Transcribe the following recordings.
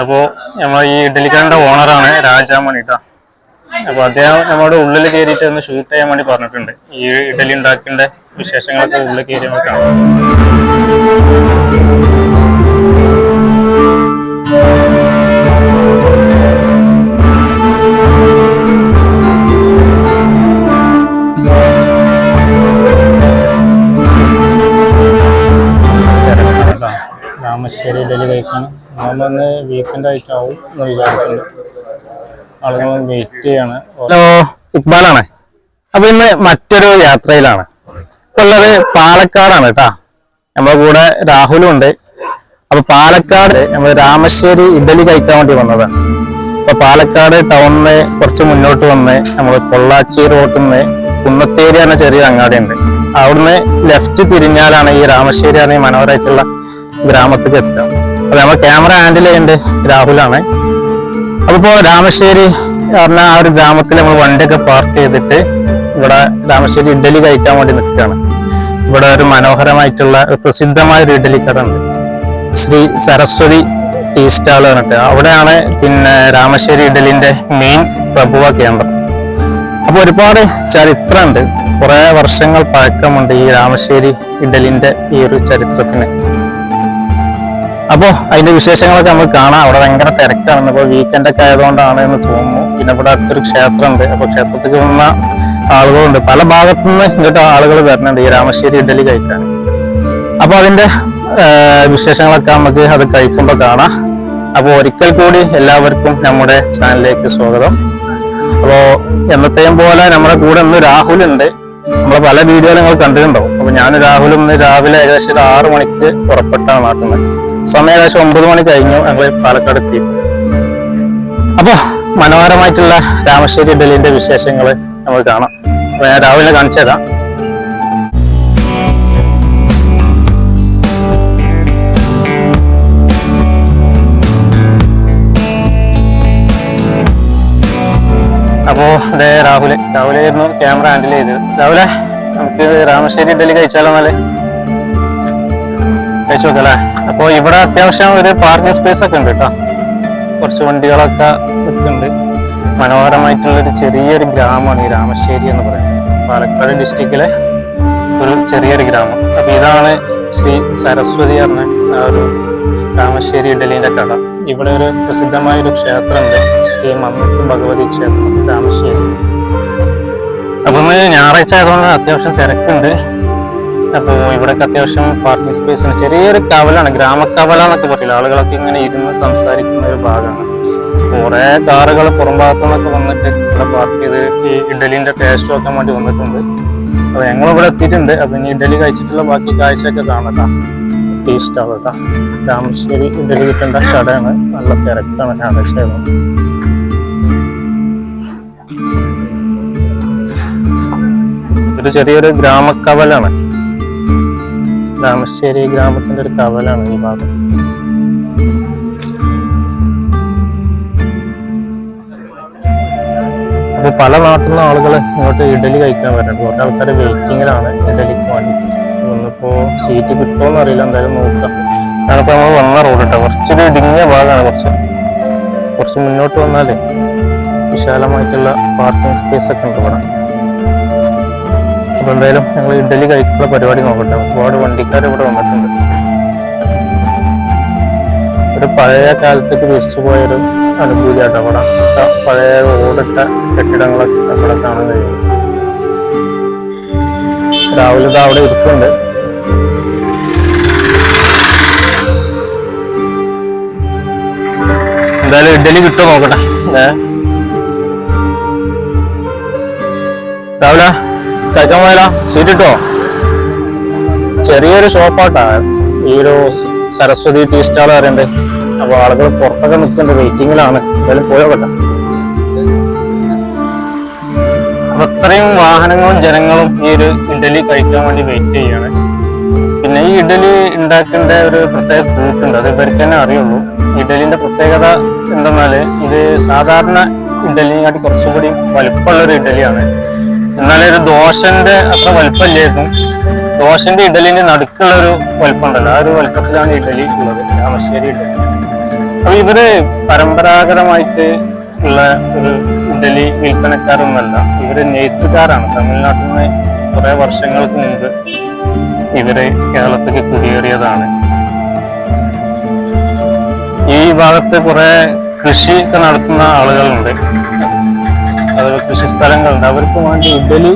അപ്പോ നമ്മൾ ഈ ഇഡലിക്കാരന്റെ ഓണറാണ് രാജാമണി കേട്ടോ അപ്പൊ അദ്ദേഹം നമ്മുടെ ഉള്ളിൽ കയറിയിട്ട് ഒന്ന് ഷൂട്ട് ചെയ്യാൻ വേണ്ടി പറഞ്ഞിട്ടുണ്ട്. ഈ ഇഡലി ഉണ്ടാക്കേണ്ട വിശേഷങ്ങളൊക്കെ ഉള്ളിൽ കയറി നമുക്ക് കാണാം രാമശ്ശേരി ഇഡലി കഴിക്കാൻ നമ്മളൊന്ന് വീക്കെൻഡ് ആയിട്ടാവും വിചാരിക്കുന്നു. ആളുകൾ വെയിറ്റ് ചെയ്യാണ്. ഹലോ ഇക്ബാലാണ്. അപ്പൊ ഇന്ന് മറ്റൊരു യാത്രയിലാണ്. ഇപ്പൊ ഉള്ളത് പാലക്കാടാണ് കേട്ടാ. നമ്മളെ കൂടെ രാഹുലും ഉണ്ട്. അപ്പൊ പാലക്കാട് നമ്മൾ രാമശ്ശേരി ഇഡലി കഴിക്കാൻ വേണ്ടി വന്നതാണ്. അപ്പൊ പാലക്കാട് ടൗണിന് കുറച്ച് മുന്നോട്ട് വന്ന് നമ്മൾ പൊള്ളാച്ചി റോട്ടിൽ നിന്ന് കുന്നത്തേരി എന്ന ചെറിയ അങ്ങാടി ഉണ്ട് അവിടുന്ന് ലെഫ്റ്റ് തിരിഞ്ഞാലാണ് ഈ രാമശ്ശേരി എന്ന മനോഹരമായിട്ടുള്ള ഗ്രാമത്തിലേക്ക് എത്താം അപ്പൊ നമ്മൾ ക്യാമറ ഹാൻഡിൽ ചെയ്യേണ്ട രാഹുലാണ്. അപ്പൊ ഇപ്പോ രാമശ്ശേരി പറഞ്ഞ ആ ഒരു ഗ്രാമത്തിൽ നമ്മൾ വണ്ടിയൊക്കെ പാർക്ക് ചെയ്തിട്ട് ഇവിടെ രാമശ്ശേരി ഇഡലി കഴിക്കാൻ വേണ്ടി നിൽക്കുകയാണ്. ഇവിടെ ഒരു മനോഹരമായിട്ടുള്ള പ്രസിദ്ധമായ ഒരു ഇഡലി കട ഉണ്ട്. ശ്രീ സരസ്വതി ടീ സ്റ്റാൾ പറഞ്ഞിട്ട്. അവിടെയാണ് പിന്നെ രാമശ്ശേരി ഇഡലിന്റെ മെയിൻ പ്രഭുവ കേന്ദ്രം. അപ്പൊ ഒരുപാട് ചരിത്രമുണ്ട് കുറെ വർഷങ്ങൾ പഴക്കമുണ്ട് ഈ രാമശ്ശേരി ഇഡലിന്റെ ഈ ഒരു ചരിത്രത്തിന്. അപ്പോ അതിന്റെ വിശേഷങ്ങളൊക്കെ നമ്മൾ കാണാം. അവിടെ ഭയങ്കര തിരക്കാണ്. ഇപ്പോൾ വീക്കെൻഡ് ഒക്കെ ആയതുകൊണ്ടാണ് എന്ന് തോന്നുന്നു. പിന്നെ ഇവിടെ അടുത്തൊരു ക്ഷേത്രമുണ്ട്. അപ്പോൾ ക്ഷേത്രത്തിലേക്ക് വന്ന ആളുകളുണ്ട്. പല ഭാഗത്തുനിന്ന് ഇങ്ങോട്ട് ആളുകൾ വരുന്നുണ്ട് ഈ രാമശ്ശേരി ഇഡലി കഴിക്കാൻ. അപ്പോൾ അതിന്റെ വിശേഷങ്ങളൊക്കെ നമുക്ക് അത് കഴിക്കുമ്പോൾ കാണാം. അപ്പോൾ ഒരിക്കൽ കൂടി എല്ലാവർക്കും നമ്മുടെ ചാനലിലേക്ക് സ്വാഗതം. അപ്പോൾ എന്നത്തെയും പോലെ നമ്മുടെ കൂടെ ഇന്ന് രാഹുൽ ഉണ്ട്. നമ്മളെ പല വീഡിയോ നിങ്ങൾ കണ്ടിട്ടുണ്ടാവും. അപ്പൊ ഞാൻ രാഹുലും രാവിലെ ഏകദേശം ഒരു ആറു മണിക്ക് പുറപ്പെട്ടാണ് നാട്ടുന്നത് സമയം ഏകദേശം ഒമ്പത് മണി കഴിഞ്ഞു. ഞങ്ങൾ പാലക്കാട് എത്തി. അപ്പൊ മനോഹരമായിട്ടുള്ള രാമശ്ശേരി ഡൽഹിന്റെ വിശേഷങ്ങൾ നമ്മൾ കാണാം. അപ്പൊ ഞാൻ രാവിലെ കാണിച്ചു തരാം. അപ്പോ അതെ രാഹുൽ രാഹുലായിരുന്നു ക്യാമറ ഹാൻഡിൽ ചെയ്തത് രാഹുലെ നമുക്ക് രാമശ്ശേരി ഇഡലി കഴിച്ചാലോ എന്നാൽ? കഴിച്ചു നോക്കല്ലേ അപ്പൊ ഇവിടെ അത്യാവശ്യം ഒരു പാർക്കിംഗ് സ്പേസ് ഒക്കെ ഉണ്ട് കേട്ടോ. കുറച്ച് വണ്ടികളൊക്കെ നിൽക്കുന്നുണ്ട്. മനോഹരമായിട്ടുള്ള ഒരു ചെറിയൊരു ഗ്രാമമാണ് ഈ രാമശ്ശേരി എന്ന് പറയുന്നത്. പാലക്കാട് ഡിസ്ട്രിക്റ്റിലെ ഒരു ചെറിയൊരു ഗ്രാമം. അപ്പൊ ഇതാണ് ശ്രീ സരസ്വതി പറഞ്ഞ ആ ഒരു രാമശ്ശേരി ഇഡലിന്റെ കട. ഇവിടെ ഒരു പ്രസിദ്ധമായ ഒരു ക്ഷേത്രമുണ്ട്. ശ്രീ മമ്മത്ത് ഭഗവതി ക്ഷേത്രം താമശ്ശേരി അപ്പൊ ഞായറാഴ്ച ആയതുകൊണ്ട് അത്യാവശ്യം തിരക്കുണ്ട്. അപ്പൊ ഇവിടെയൊക്കെ അത്യാവശ്യം പാർക്കിംഗ് സ്പേസ് ഉണ്ട് ചെറിയൊരു കവലാണ് ഗ്രാമക്കവല എന്നൊക്കെ പറയില്ല? ആളുകളൊക്കെ ഇങ്ങനെ ഇരുന്ന് സംസാരിക്കുന്ന ഒരു ഭാഗമാണ്. കുറെ കാറുകൾ പുറം ഭാഗത്തുനിന്നൊക്കെ വന്നിട്ട് ഇവിടെ പാർക്ക് ചെയ്ത് ഈ ഇഡലിന്റെ ടേസ്റ്റ് നോക്കാൻ വേണ്ടി വന്നിട്ടുണ്ട്. അപ്പൊ ഞങ്ങൾ ഇവിടെ എത്തിയിട്ടുണ്ട്. അപ്പൊ ഇനി ഇഡലി കഴിച്ചിട്ടുള്ള ബാക്കി കാഴ്ചയൊക്കെ കാണട്ടാ ടേസ്റ്റ് ആവുക രാമശ്ശേരി ഇതിൽ കിട്ടേണ്ട കടയാണ് നല്ല തിരക്കാണ് ആയതുകൊണ്ട് ഒരു ചെറിയൊരു ഗ്രാമക്കവലാണ്. രാമശ്ശേരി ഗ്രാമത്തിന്റെ ഒരു കവലാണ് ഈ ഭാഗം. അപ്പൊ പല നാട്ടിൽ നിന്ന് ആളുകൾ ഇങ്ങോട്ട് ഇഡലി കഴിക്കാൻ വരുന്നുണ്ട് കുറേ ആൾക്കാർ വെയിറ്റിങ്ങിലാണ് ഇഡലിക്ക് വേണ്ടിയിട്ട്. ഇന്നിപ്പോ സീറ്റ് കിട്ടുമോ അറിയില്ല എന്തായാലും നോക്കാം. ഞാനിപ്പോൾ നമ്മൾ വന്ന റോഡ് കേട്ടോ കുറച്ചൊരു ഇടുങ്ങിയ ഭാഗമാണ് കുറച്ച്. കുറച്ച് മുന്നോട്ട് വന്നാലേ വിശാലമായിട്ടുള്ള പാർക്കിംഗ് സ്പേസ് ഒക്കെ ഉണ്ട് ഇവിടെ. അപ്പോൾ എന്തായാലും ഞങ്ങൾ ഇഡലി കഴിക്കുന്ന പരിപാടി നോക്കട്ടെ. ഒരുപാട് വണ്ടിക്കാർ ഇവിടെ വന്നിട്ടുണ്ട്. ഒരു പഴയ കാലത്തേക്ക് തിരിച്ചു പോയൊരു അനുഭൂതിയാട്ടോ അവിടെ പഴയ റോഡിട്ട കെട്ടിടങ്ങളൊക്കെ അവിടെ കാണാൻ കഴിയും. രാവിലെ അവിടെ ഇരിക്കുന്നുണ്ട് എന്തായാലും ഇഡ്ഡലി കിട്ടുമോ നോക്കട്ടെ. രാവിലെ കഴിക്കാൻ പോയാലോ? സീറ്റ് കിട്ടോ? ചെറിയൊരു ഷോപ്പാട്ടാ ഈ ഒരു സരസ്വതി ടീ സ്റ്റാൾ അറിയണ്ടേ അപ്പൊ ആളുകൾ പുറത്തൊക്കെ നിൽക്കുന്നുണ്ട് വെയിറ്റിംഗിലാണ് എന്തായാലും പോയോട്ടെ അപ്പൊ അത്രയും വാഹനങ്ങളും ജനങ്ങളും ഈ ഒരു ഇഡലി കഴിക്കാൻ വേണ്ടി വെയിറ്റ് ചെയ്യാണ്. പിന്നെ ഈ ഇഡലി ഉണ്ടാക്കേണ്ട ഒരു പ്രത്യേക കൂട്ടുണ്ട് അത് ഇവർക്ക് തന്നെ അറിയുള്ളൂ. ഇഡലിന്റെ പ്രത്യേകത എന്തെന്നാൽ ഇത് സാധാരണ ഇഡലിനെക്കാട്ടി കുറച്ചും കൂടി വലുപ്പമുള്ളൊരു ഇഡലിയാണ്. എന്നാലും ഒരു ദോശന്റെ അത്ര വലുപ്പമില്ലായിരുന്നു. ദോശന്റെ ഇഡലിന്റെ നടുക്കുള്ള ഒരു വലുപ്പമുണ്ടല്ലോ. ആ ഒരു വലുപ്പത്തിലാണ് ഇഡലി ഉള്ളത്. രാമശ്ശേരി ഇഡലി. അപ്പൊ ഇവർ പരമ്പരാഗതമായിട്ട് ഉള്ള ഒരു ഇഡലി വിൽപ്പനക്കാരൊന്നല്ല ഇവർ നെയ്ത്തുകാരാണ്. തമിഴ്നാട്ടിൽ നിന്ന് കുറെ വർഷങ്ങൾക്ക് മുമ്പ് ഇവർ കേരളത്തിലേക്ക് കുടിയേറിയതാണ്. ഭാഗത്ത് കുറെ കൃഷി ഒക്കെ നടത്തുന്ന ആളുകളുണ്ട്. അതുപോലെ കൃഷി സ്ഥലങ്ങളുണ്ട്. അവർക്ക് വേണ്ടി ഇഡലി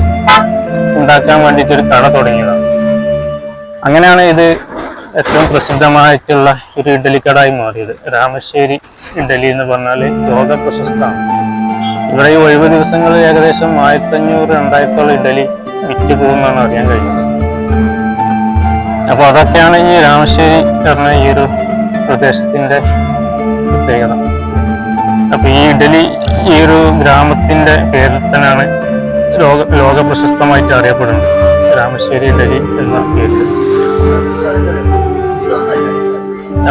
ഉണ്ടാക്കാൻ വേണ്ടിയിട്ട് ഒരു കട തുടങ്ങിയതാണ്. അങ്ങനെയാണ് ഇത് ഏറ്റവും പ്രസിദ്ധമായിട്ടുള്ള ഒരു ഇഡലിക്കടായി മാറിയത്. രാമശ്ശേരി ഇഡലി എന്ന് പറഞ്ഞാൽ ലോക പ്രശസ്തമാണ്. ഇവിടെ ഈ ഒഴിവ് ദിവസങ്ങളിൽ ഏകദേശം ആയിരത്തഞ്ഞൂറ് രണ്ടായിരത്തോളം ഇഡലി വിറ്റ് പോകുമെന്നാണ് അറിയാൻ കഴിഞ്ഞത്. അപ്പോൾ അതൊക്കെയാണ് ഈ രാമശ്ശേരി പറഞ്ഞ ഈ ഒരു പ്രദേശത്തിന്റെ പ്രത്യേകത. അപ്പൊ ഈ ഇഡലി ഈ ഒരു ഗ്രാമത്തിന്റെ പേരിൽ തന്നെയാണ് ലോക ലോക പ്രശസ്തമായിട്ട് അറിയപ്പെടുന്നത്. രാമശ്ശേരി ഇഡലി എന്ന പേരിൽ.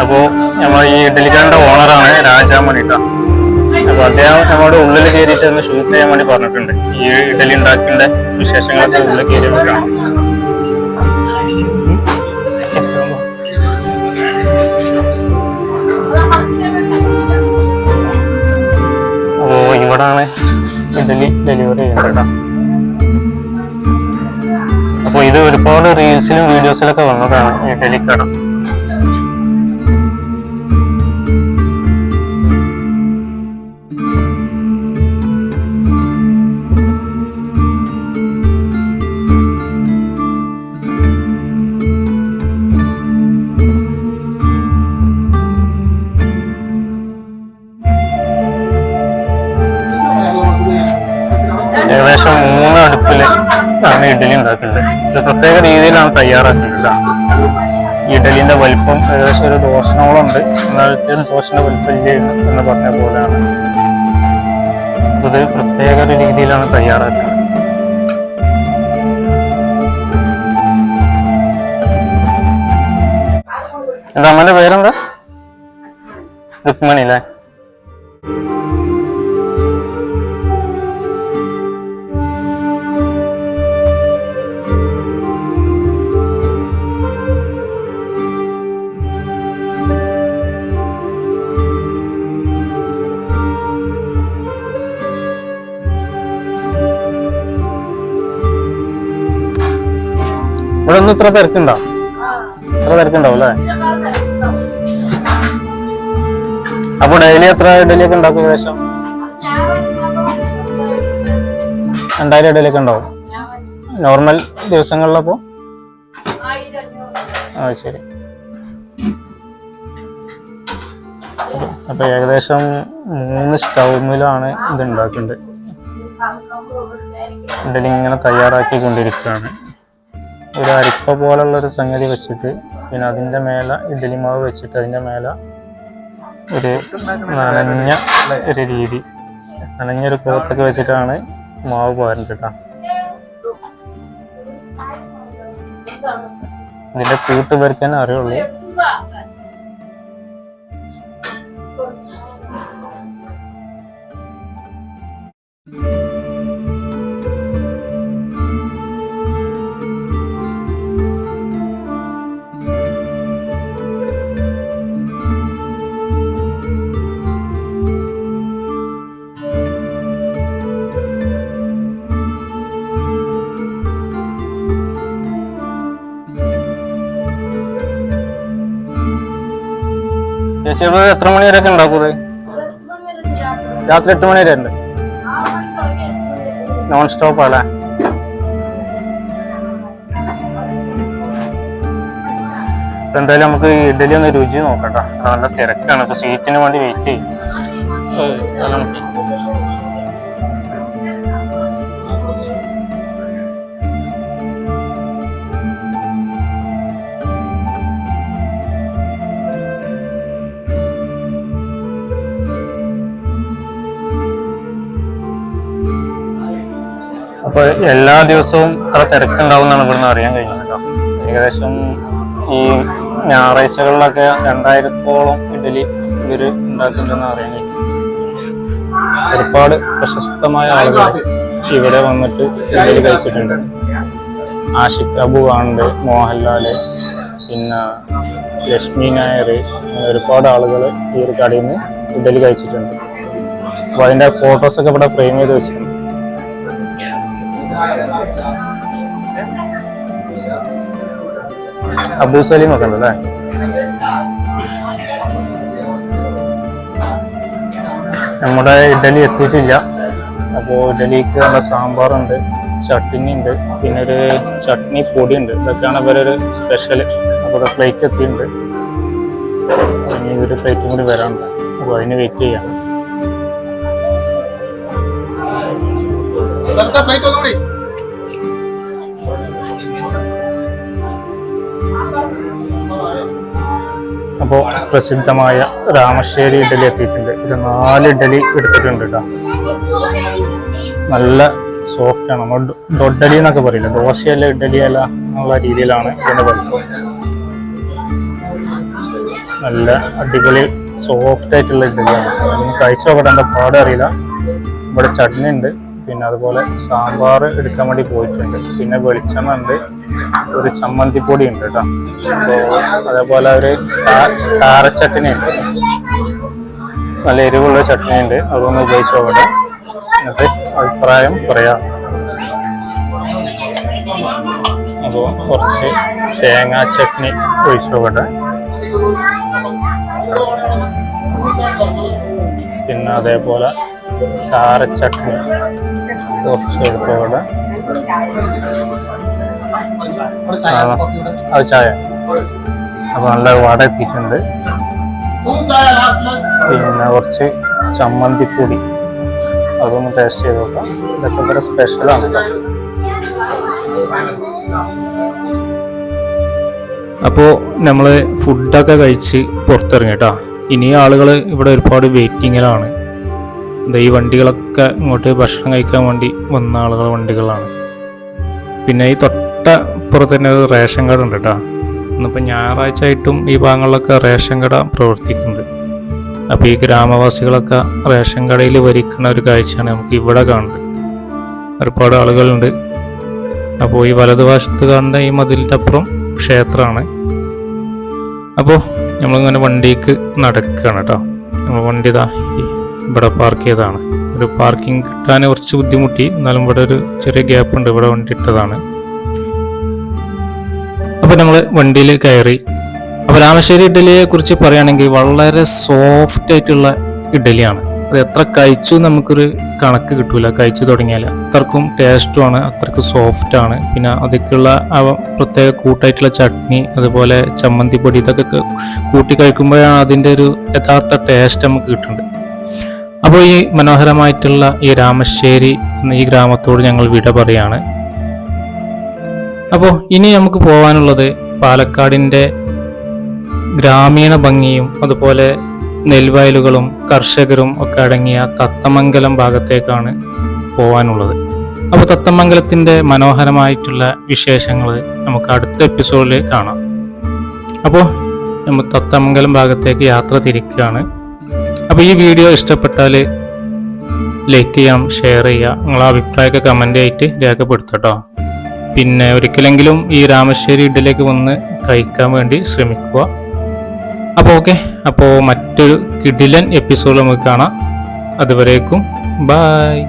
അപ്പോ നമ്മൾ ഈ ഇഡലിക്കാരുടെ ഓണറാണ് രാജാമണിട്ട. അപ്പോൾ അപ്പൊ അദ്ദേഹം നമ്മുടെ ഉള്ളിൽ കയറിയിട്ട് ഒന്ന് ഷൂട്ട് ചെയ്യാൻ വേണ്ടി പറഞ്ഞിട്ടുണ്ട്. ഈ ഇഡലി ഉണ്ടാക്കേണ്ട വിശേഷങ്ങളൊക്കെ ഉള്ളിൽ കയറി കാണാം ഓ ഇതിൽ ഡെലിവറി ചെയ്യുന്നത് കേട്ടോ അപ്പൊ ഇത് ഒരുപാട് റീൽസിലും വീഡിയോസിലൊക്കെ വന്നതാണ്. ഈ ഡെലിക്കട ഈ ഇഡലിന്റെ വലിപ്പം ഏകദേശം ഒരു ദോശനോളം ഉണ്ട് എന്നാലും ഒരു ദോശന്റെ വലിപ്പം ഇല്ല എന്ന് പറഞ്ഞ പോലെയാണ്. ഇത് പ്രത്യേക ഒരു രീതിയിലാണ് തയ്യാറാക്കുന്നത്. എന്താ അമ്മന്റെ പേരെന്താ? രുക്മണി അല്ലേ? ഇവിടെ ഒന്നും ഇത്ര തിരക്കുണ്ടോ? ഇത്ര തിരക്കുണ്ടാവും അല്ലേ അപ്പൊ ഡെയിലി എത്ര ഇഡലി ഒക്കെ ഉണ്ടാക്കും ഏകദേശം? രണ്ടായിരം ഇഡലി ഒക്കെ ഉണ്ടാവും. നോർമൽ ദിവസങ്ങളിലപ്പോ? ആ ശരി. അപ്പൊ ഏകദേശം മൂന്ന് സ്റ്റൗമിലാണ് ഇത് ഉണ്ടാക്കുന്നത് ഇഡലി ഇങ്ങനെ തയ്യാറാക്കിക്കൊണ്ടിരിക്കുകയാണ്. ഒരു അരിപ്പ പോലുള്ള ഒരു സംഗതി വെച്ചിട്ട് പിന്നെ അതിന്റെ മേലെ ഇഡലി മാവ് വെച്ചിട്ട് അതിന്റെ മേലെ ഒരു നനഞ്ഞ ഒരു രീതി. നനഞ്ഞൊരു ക്ലോത്തൊക്കെ വെച്ചിട്ടാണ് മാവ് പോരുന്നത് കേട്ടോ ഇതിന്റെ കൂട്ട് പെരുക്കാൻ അറിയുള്ളൂ. ഇവിടെ എത്ര മണി വരെയൊക്കെ ഉണ്ടാക്കും ഇത് രാത്രി എട്ട് മണി വരെ ഉണ്ട്. നോൺ സ്റ്റോപ്പ് അല്ലേ എന്തായാലും നമുക്ക് ഇഡലി ഒന്ന് രുചി നോക്കട്ടെ. നല്ല തിരക്കാണ്. ഇപ്പൊ സീറ്റിന് വേണ്ടി വെയിറ്റ് ചെയ്യും. ഏയ്, തലമുട്ടി. അപ്പൊ എല്ലാ ദിവസവും ഇത്ര തിരക്കുണ്ടാവും എന്നാണ് ഇവിടുന്ന് അറിയാൻ കഴിഞ്ഞത് കേട്ടോ. ഏകദേശം ഈ ഞായറാഴ്ചകളിലൊക്കെ രണ്ടായിരത്തോളം ഇഡലി ഇവർ ഉണ്ടാക്കുന്നുണ്ടെന്ന് അറിയാൻ കഴിഞ്ഞു ഒരുപാട് പ്രശസ്തമായ ആളുകൾ ഇവിടെ വന്നിട്ട് ഇഡലി കഴിച്ചിട്ടുണ്ട്. ആഷിഖ് അബു ഉണ്ട് മോഹൻലാൽ പിന്നെ ലക്ഷ്മി നായർ ഒരുപാട് ആളുകൾ ഈ ഒരു കടയിൽ നിന്ന് ഇഡലി കഴിച്ചിട്ടുണ്ട്. അപ്പോൾ അതിന്റെ ഫോട്ടോസൊക്കെ ഇവിടെ ഫ്രെയിം ചെയ്ത് വെച്ചിട്ടുണ്ട്. അബു സലീം ഒക്കെ ഉണ്ടല്ലേ? നമ്മുടെ ഇഡലി എത്തിയിട്ടില്ല. അപ്പോൾ ഇഡലിക്ക് നമ്മുടെ സാമ്പാറുണ്ട് ചട്നി ഉണ്ട് പിന്നെ ഒരു ചട്നി പൊടി ഉണ്ട് ഇതൊക്കെയാണ് ഇവരൊരു സ്പെഷ്യൽ അപ്പോൾ പ്ലേറ്റ് എത്തിയിട്ടുണ്ട്. ഇനി ഒരു പ്ലേറ്റും കൂടി വരാനുണ്ട്. അപ്പോൾ അതിന് വെയിറ്റ് ചെയ്യാം അപ്പോൾ പ്രസിദ്ധമായ രാമശ്ശേരി ഇഡലി എത്തിയിട്ടുണ്ട്. ഇത് നാല് ഇഡലി എടുത്തിട്ടുണ്ട് കേട്ടോ നല്ല സോഫ്റ്റ് ആണ്. നമ്മൾ ദൊഡലി എന്നൊക്കെ പറയില്ല? ദോശയല്ല ഇഡലിയല്ല എന്നുള്ള രീതിയിലാണ് ഇതിന്റെ വലിപ്പം നല്ല അടിപൊളി സോഫ്റ്റ് ആയിട്ടുള്ള ഇഡലിയാണ് കഴിച്ചു നോക്കട്ടെ എന്താ പാട് അറിയില്ല. ഇവിടെ ചട്നി ഉണ്ട് പിന്നെ അതുപോലെ സാമ്പാർ എടുക്കാൻ വേണ്ടി പോയിട്ടുണ്ട്. പിന്നെ വെളിച്ചെണ്ണ ഉണ്ട്. ഒരു ചമ്മന്തിപ്പൊടി ഉണ്ട് കേട്ടോ. അതേപോലെ ഒരു കാ- കാരച്ചട്നി ഉണ്ട് നല്ല എരിവുള്ള ചട്നി ഉണ്ട് അതൊന്ന് ഉപയോഗിച്ച് നോക്കട്ടെ. എന്നിട്ട് അഭിപ്രായം പറയാം. അപ്പോൾ കുറച്ച് തേങ്ങാ ചട്നി ഒഴിച്ച് നോക്കട്ടെ. പിന്നെ അതേപോലെ കാരച്ചട്നി കുറച്ച് എടുത്തോടെ അത് ചായ. അപ്പോൾ നല്ല വട എത്തിയിട്ടുണ്ട് പിന്നെ കുറച്ച് ചമ്മന്തിപ്പൊടി അതൊന്ന് ടേസ്റ്റ് ചെയ്ത് നോക്കാം. ഇതൊക്കെ വളരെ സ്പെഷ്യലാണ് അപ്പോൾ നമ്മൾ ഫുഡൊക്കെ കഴിച്ച് പുറത്തിറങ്ങി കേട്ടോ. ഇനി ആളുകൾ ഇവിടെ ഒരുപാട് വെയിറ്റിങ്ങിലാണ് ഈ വണ്ടികളൊക്കെ ഇങ്ങോട്ട് ഭക്ഷണം കഴിക്കാൻ വേണ്ടി വന്ന ആളുകൾ വണ്ടികളാണ്. പിന്നെ ഈ തൊട്ട പുറത്ത് തന്നെ ഒരു റേഷൻ കട ഉണ്ട് കേട്ടോ. ഇന്നിപ്പോൾ ഞായറാഴ്ച ആയിട്ടും ഈ ഭാഗങ്ങളിലൊക്കെ റേഷൻ കട പ്രവർത്തിക്കുന്നുണ്ട്. അപ്പോൾ ഈ ഗ്രാമവാസികളൊക്കെ റേഷൻ കടയിൽ വരിക്കുന്ന ഒരു കാഴ്ചയാണ് നമുക്ക് ഇവിടെ കാണുന്നത്. ഒരുപാട് ആളുകളുണ്ട്. അപ്പോൾ ഈ വലതുവശത്ത് കാണുന്ന ഈ മതിലിന്റെ അപ്പുറം ക്ഷേത്രമാണ്. അപ്പോൾ നമ്മളിങ്ങനെ വണ്ടിക്ക് നടക്കുകയാണ് കേട്ടോ. നമ്മൾ വണ്ടി ഇതാ ഇവിടെ പാർക്ക് ചെയ്തതാണ്. ഒരു പാർക്കിംഗ് കിട്ടാൻ കുറച്ച് ബുദ്ധിമുട്ടി. എന്നാലും ഇവിടെ ഒരു ചെറിയ ഗ്യാപ്പ് ഉണ്ട് ഇവിടെ വണ്ടി ഇട്ടതാണ്. അപ്പോൾ നമ്മൾ വണ്ടിയിൽ കയറി. അപ്പോൾ രാമശ്ശേരി ഇഡ്ഡലിയെ കുറിച്ച് പറയുകയാണെങ്കിൽ വളരെ സോഫ്റ്റ് ആയിട്ടുള്ള ഇഡ്ഡലിയാണ് അത് എത്ര കഴിച്ചു നമുക്കൊരു കണക്ക് കിട്ടൂല. കഴിച്ചു തുടങ്ങിയാൽ അത്രക്കും ടേസ്റ്റുമാണ് അത്രക്കും സോഫ്റ്റ് ആണ്. പിന്നെ അതൊക്കെയുള്ള പ്രത്യേക കൂട്ടായിട്ടുള്ള ചട്നി അതുപോലെ ചമ്മന്തി പൊടി ഇതൊക്കെ കൂട്ടി കഴിക്കുമ്പോഴാണ് അതിന്റെ ഒരു യഥാർത്ഥ ടേസ്റ്റ് നമുക്ക് കിട്ടുന്നത്. അപ്പോൾ ഈ മനോഹരമായിട്ടുള്ള ഈ രാമശ്ശേരി എന്ന ഈ ഗ്രാമത്തോട് ഞങ്ങൾ വിട പറയാണ്. അപ്പോൾ ഇനി നമുക്ക് പോകാനുള്ളത് പാലക്കാടിന്റെ ഗ്രാമീണ ഭംഗിയും അതുപോലെ നെൽവയലുകളും കർഷകരും ഒക്കെ അടങ്ങിയ തത്തമംഗലം ഭാഗത്തേക്കാണ് പോകാനുള്ളത് അപ്പോൾ തത്തമംഗലത്തിന്റെ മനോഹരമായിട്ടുള്ള വിശേഷങ്ങൾ നമുക്ക് അടുത്ത എപ്പിസോഡിൽ കാണാം. അപ്പോൾ നമ്മൾ തത്തമംഗലം ഭാഗത്തേക്ക് യാത്ര തിരിക്കുകയാണ്. അപ്പോൾ ഈ വീഡിയോ ഇഷ്ടപ്പെട്ടാൽ ലൈക്ക് ചെയ്യാം ഷെയർ ചെയ്യുക നിങ്ങളെ അഭിപ്രായമൊക്കെ കമന്റ് ആയിട്ട് രേഖപ്പെടുത്തട്ടോ. പിന്നെ ഒരിക്കലെങ്കിലും ഈ രാമശ്ശേരി ഇഡ്ഡലിലേക്ക് വന്ന് കഴിക്കാൻ വേണ്ടി ശ്രമിക്കുക. അപ്പോൾ ഓക്കെ അപ്പോൾ മറ്റൊരു കിടിലൻ എപ്പിസോഡ് നമുക്ക് കാണാം. അതുവരേക്കും ബായ്